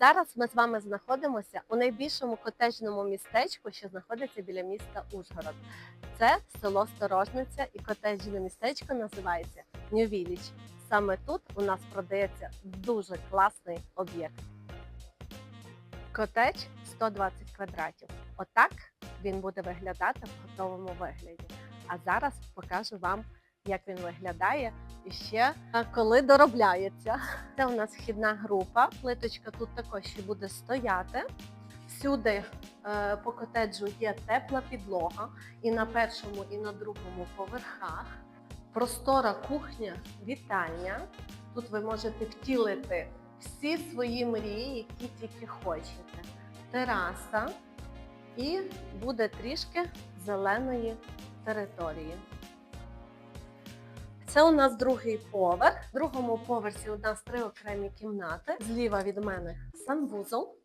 Зараз ми з вами знаходимося у найбільшому котеджному містечку, що знаходиться біля міста Ужгород. Це село Сторожниця і котеджне містечко називається Village. Саме тут у нас продається дуже класний об'єкт. Котедж 120 квадратів. Отак він буде виглядати в готовому вигляді. А зараз покажу вам, як він виглядає і ще коли доробляється. Це у нас вхідна група. Плиточка тут також ще буде стояти. Всюди е, по котеджу є тепла підлога і на першому, і на другому поверхах. Простора кухня, вітальня. Тут ви можете втілити всі свої мрії, які тільки хочете. Тераса і буде трішки зеленої території. Це у нас другий поверх. В другому поверсі у нас три окремі кімнати. Зліва від мене санвузол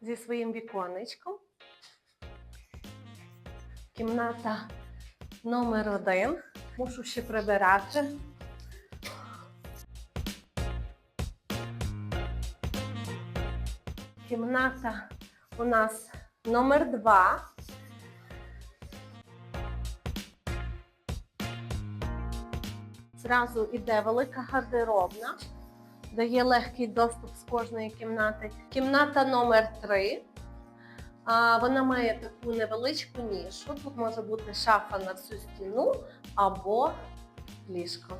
зі своїм віконечком. Кімната номер один. Мушу ще прибирати. Кімната у нас номер два. Зразу іде велика гардеробна, дає легкий доступ з кожної кімнати. Кімната номер 3. Вона має таку невеличку нішу. Тут може бути шафа на всю стіну або ліжко.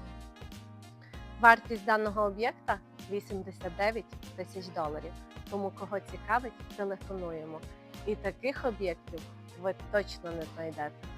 Вартість даного об'єкта 89 тисяч доларів. Тому кого цікавить, телефонуємо. І таких об'єктів ви точно не знайдете.